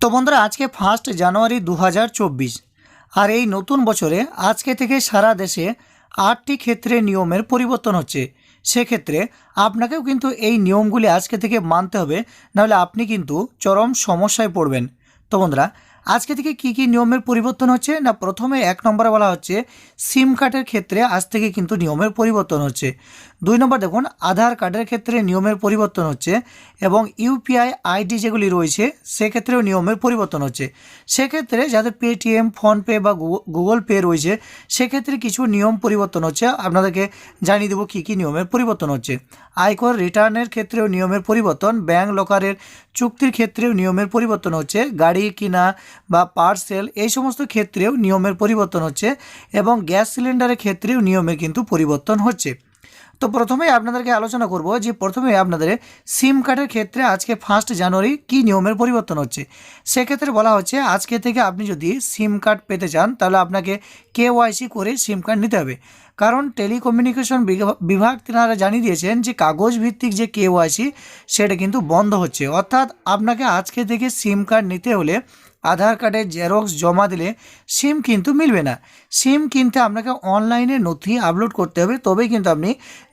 তো বন্ধুরা, আজকে ফার্স্ট জানুয়ারি দু হাজার চব্বিশ। আর এই নতুন বছরে আজকে থেকে সারা দেশে আটটি ক্ষেত্রে নিয়মের পরিবর্তন হচ্ছে। সেক্ষেত্রে আপনাকেও কিন্তু এই নিয়মগুলি আজকে থেকে মানতে হবে, নাহলে আপনি কিন্তু চরম সমস্যায় পড়বেন। তো বন্ধুরা আজকে থেকে কি কি নিয়মের পরিবর্তন হচ্ছে? না, প্রথমে এক নম্বরে বলা হচ্ছে, সিম কার্ডের ক্ষেত্রে আজ থেকে কিন্তু নিয়মের পরিবর্তন হচ্ছে। দুই নম্বর দেখুন, আধার কার্ডের ক্ষেত্রে নিয়মের পরিবর্তন হচ্ছে এবং ইউপিআই আইডি যেগুলি রয়েছে, সেক্ষেত্রেও নিয়মের পরিবর্তন হচ্ছে। সেক্ষেত্রে যাদের পেটিএম, ফোনপে বা গুগল পে রয়েছে, সেক্ষেত্রে কিছু নিয়ম পরিবর্তন হচ্ছে। আপনাদেরকে জানিয়ে দেবো কী কী নিয়মের পরিবর্তন হচ্ছে। আয়কর রিটার্নের ক্ষেত্রেও নিয়মের পরিবর্তন, ব্যাংক লকারের চুক্তির ক্ষেত্রেও নিয়মের পরিবর্তন হচ্ছে। গাড়ি কিনা বা পার্সেল এই সমস্ত ক্ষেত্রেও নিয়মের পরিবর্তন হচ্ছে এবং গ্যাস সিলিন্ডারের ক্ষেত্রেও নিয়মের কিন্তু পরিবর্তন হচ্ছে। তো প্রথমে আপনাদেরকে আলোচনা করব যে প্রথমে আপনাদের সিম কার্ডের ক্ষেত্রে আজকে ফার্স্ট জানুয়ারি কি নিয়মের পরিবর্তন হচ্ছে। সেক্ষেত্রে বলা হচ্ছে আজকে থেকে আপনি যদি সিম কার্ড পেতে চান তাহলে আপনাকে কেওয়াইসি করে সিম কার্ড নিতে হবে। কারণ টেলিকমিউনিকেশন বিভাগ তেনারা জানিয়ে দিয়েছেন যে কাগজ ভিত্তিক যে কেওয়াইসি সেটা কিন্তু বন্ধ হচ্ছে। অর্থাৎ আপনাকে আজকে থেকে সিম কার্ড নিতে হলে আধার কার্ডের জেরক্স জমা দিলে সিম কিন্তু মিলবে না। সিম কিনতে আপনাকে অনলাইনে নথি আপলোড করতে হবে, তবেই কিন্তু আপনি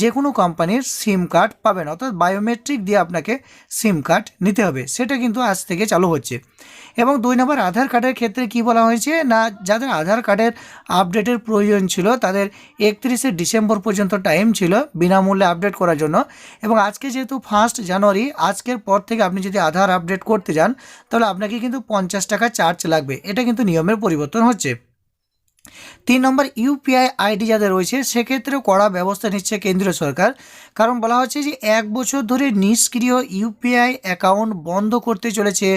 যে কোনো কোম্পানির সিম কার্ড পাবেন। অর্থাৎ বায়োমেট্রিক দিয়ে আপনাকে সিম কার্ড নিতে হবে, সেটা কিন্তু আজ থেকে চালু হচ্ছে। এবং দুই নম্বর, আধার কার্ডের ক্ষেত্রে কি বলা হয়েছে? না, যাদের আধার কার্ডের আপডেটের প্রয়োজন ছিল, তাদের একত্রিশে ডিসেম্বর পর্যন্ত টাইম ছিল বিনামূল্যে আপডেট করার জন্য। এবং আজকে যেহেতু ফার্স্ট জানুয়ারি, আজকের পর থেকে আপনি যদি আধার আপডেট করতে যান, তাহলে আপনাকে কিন্তু পঞ্চাশ টাকা চার্জ লাগবে। এটা কিন্তু নিয়মের পরিবর্তন হচ্ছে। তিন নম্বর ইউপিআই আইডি যাদের রয়েছে, সেক্ষেত্রেও কড়া ব্যবস্থা নিচ্ছে কেন্দ্রীয় সরকার। কারণ বলা হচ্ছে যে, এক বছর ধরে নিষ্ক্রিয় ইউপিআই অ্যাকাউন্ট বন্ধ করতে চলেছে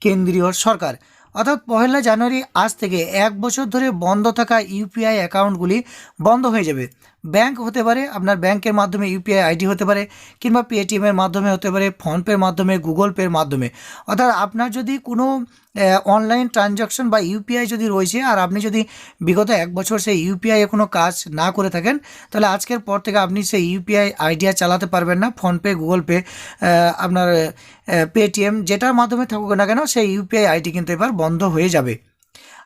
কেন্দ্রীয় সরকার। অর্থাৎ পহেলা জানুয়ারি আজ থেকে এক বছর ধরে বন্ধ থাকা ইউপিআই অ্যাকাউন্টগুলি বন্ধ হয়ে যাবে। ব্যাংক হতে পারে, আপনার ব্যাংকের মাধ্যমে ইউপিআই আইডি হতে পারে, কিংবা পেটিএমের মাধ্যমে হতে পারে, ফোনপের মাধ্যমে, গুগল পের মাধ্যমে। অর্থাৎ আপনার যদি কোনো অনলাইন ট্রানজাকশন বা ইউপিআই যদি রয়েছে, আর আপনি যদি বিগত এক বছর সেই ইউপিআই কোনো কাজ না করে থাকেন, তাহলে আজকের পর থেকে আপনি সেই ইউপিআই আইডিয়া চালাতে পারবেন না, ফোনপে, গুগল পে আপনার পেটিএম যেটার মাধ্যমে থাকুক না কেন, সেই ইউপিআই আইডি কিন্তু এবার বন্ধ হয়ে যাবে।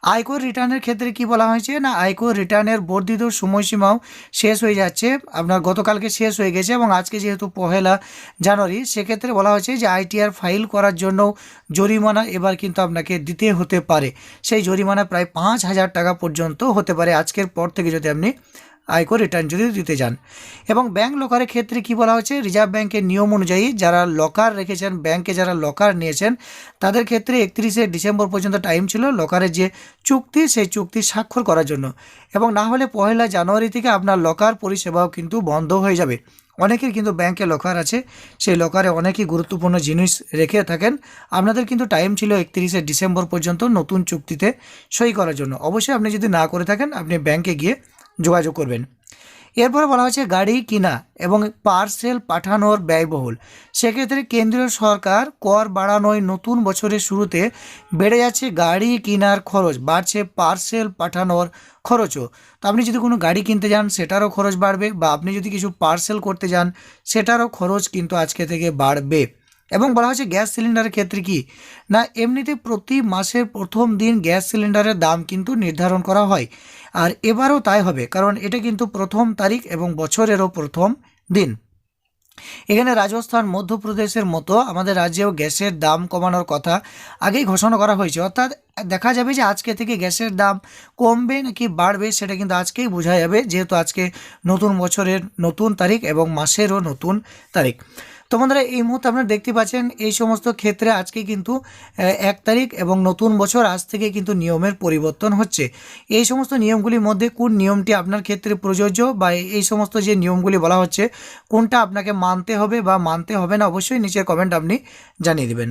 আয়কর রিটার্নের ক্ষেত্রে কি বলা হয়েছে? না, আয়কর রিটার্নের বর্ধিত সময়সীমাও শেষ হয়ে যাচ্ছে। আপনার গতকালকে শেষ হয়ে গেছে এবং আজকে যেহেতু পহেলা জানুয়ারি, সেক্ষেত্রে বলা হয়েছে যে আইটিআর ফাইল করার জন্য জরিমানা এবার কিন্তু আপনাকে দিতে হতে পারে। সেই জরিমানা প্রায় পাঁচ হাজার টাকা পর্যন্ত হতে পারে। আজকের পর থেকে যদি আপনি আয়কর রিটার্ন যদি দিতে যান। এবং ব্যাংক লকারের ক্ষেত্রে কি বলা হচ্ছে রিজার্ভ ব্যাংকের নিয়ম অনুযায়ী যারা লকার রেখেছেন ব্যাংকে যারা লকার নিয়েছেন, তাদের ক্ষেত্রে একত্রিশে ডিসেম্বর পর্যন্ত টাইম ছিল লকারের যে চুক্তি, সেই চুক্তি স্বাক্ষর করার জন্য। এবং না হলে পয়লা জানুয়ারি থেকে আপনার লকার পরিষেবাও কিন্তু বন্ধ হয়ে যাবে। অনেকের কিন্তু ব্যাংকে লকার আছে। সেই লকারে অনেকই গুরুত্বপূর্ণ জিনিস রেখে থাকেন। আপনাদের কিন্তু টাইম ছিল একত্রিশে ডিসেম্বর পর্যন্ত নতুন চুক্তিতে সই করার জন্য। অবশ্যই আপনি যদি না করে থাকেন, আপনি ব্যাংকে গিয়ে যোগাযোগ করবেন। এরপরে বলা হয়েছে গাড়ি কিনা এবং পার্সেল পাঠানোর ব্যয়বহুল। সেক্ষেত্রে কেন্দ্রীয় সরকার কর বাড়ানোয় নতুন বছরের শুরুতে বেড়ে যাচ্ছে গাড়ি কেনার খরচ, বাড়ছে পার্সেল পাঠানোর খরচও। তো আপনি যদি কোনো গাড়ি কিনতে যান, সেটারও খরচ বাড়বে বা আপনি যদি কিছু পার্সেল করতে যান, সেটারও খরচ কিন্তু আজকে থেকে বাড়বে। এবং বলা হয়েছে গ্যাস সিলিন্ডারের ক্ষেত্রে কি? না, এমনিতে প্রতি মাসের প্রথম দিন গ্যাস সিলিন্ডারের দাম কিন্তু নির্ধারণ করা হয়। আর এবারও তাই হবে, কারণ এটা কিন্তু প্রথম তারিখ এবং বছরেরও প্রথম দিন। এখানে রাজস্থান, মধ্যপ্রদেশের মতো আমাদের রাজ্যেও গ্যাসের দাম কমানোর কথা আগেই ঘোষণা করা হয়েছে। অর্থাৎ দেখা যাবে যে আজকে থেকে গ্যাসের দাম কমবে নাকি বাড়বে সেটা কিন্তু আজকেই বোঝা যাবে, যেহেতু আজকে নতুন বছরের নতুন তারিখ এবং মাসেরও নতুন তারিখ। তো বন্ধুরা এই মুহূর্তে আপনারা দেখতে পাচ্ছেন এই সমস্ত ক্ষেত্রে আজকে কিন্তু এক তারিখ এবং নতুন বছর আজ থেকে কিন্তু নিয়মের পরিবর্তন হচ্ছে। এই সমস্ত নিয়মগুলির মধ্যে কোন নিয়মটি আপনার ক্ষেত্রে প্রযোজ্য বা এই সমস্ত যে নিয়মগুলি বলা হচ্ছে, কোনটা আপনাকে মানতে হবে বা মানতে হবে না, অবশ্যই নিচের কমেন্ট আপনি জানিয়ে দেবেন।